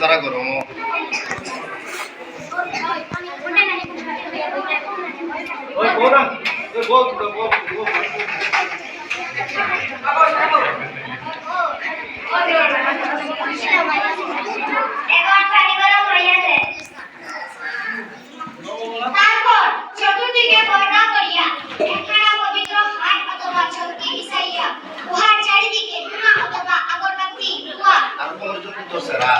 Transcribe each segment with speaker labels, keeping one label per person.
Speaker 1: তারা গরম আর কোন জন্য দোষেরা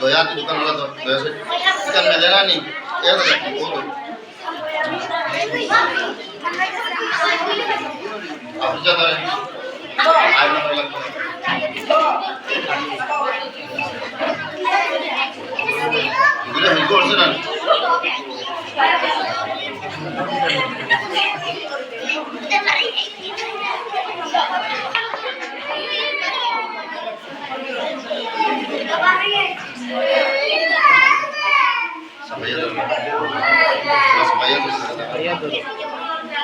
Speaker 1: দয়া তো দোকান বলা তো দয়া সে দোকান মে দেনা নি
Speaker 2: Sampai ya, sampai ya, sampai.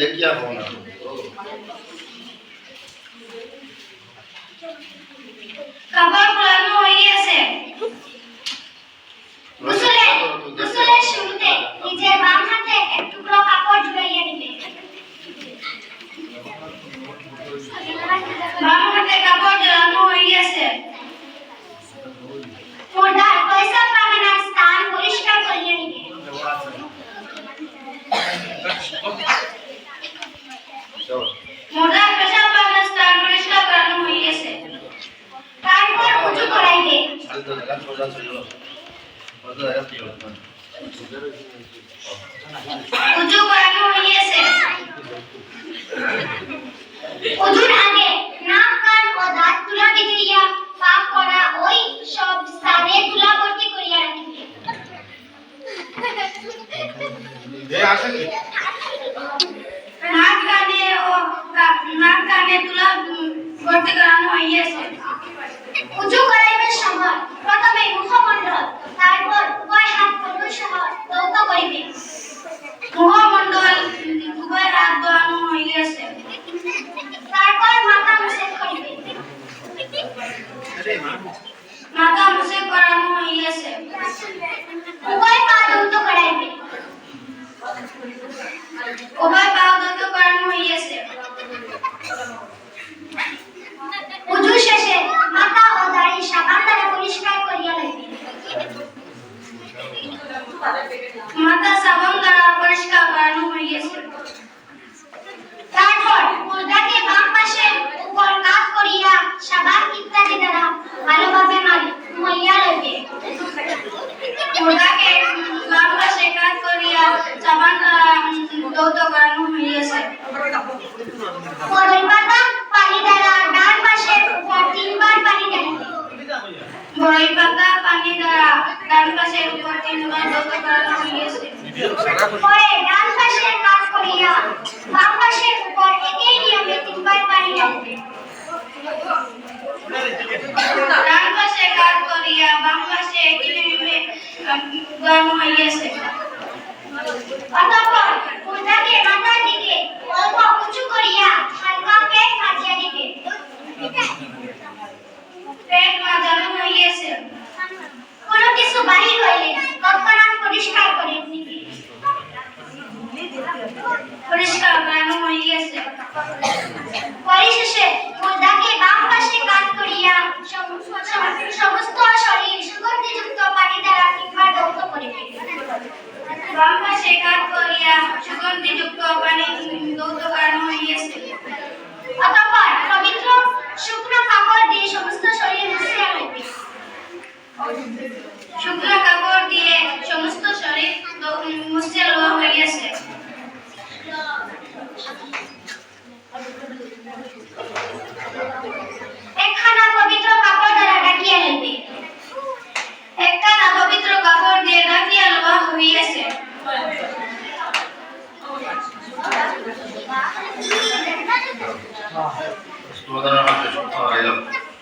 Speaker 2: ஜக்கியாக போன கப അടുത്ത കാര്യം ചോദിച്ചാൽ ചെയ്യണം അടുത്ത കാര്യം ചെയ്യണം উজু করানো হয়েছে উজুর আগে পাতা পানি দ্বারা ডান পাশের উপর তিনবার দখল করা হইয়াছে পরে ডান পাশের কাজ করিয়া বাম পাশের উপর একই নিয়মে তিনবার পানি লাগবে ডান পাশে কাজ করিয়া বাম পাশে একই নিয়মে গান হইয়াছে সুগন্ধি যুক্ত পানি দৌত কারণ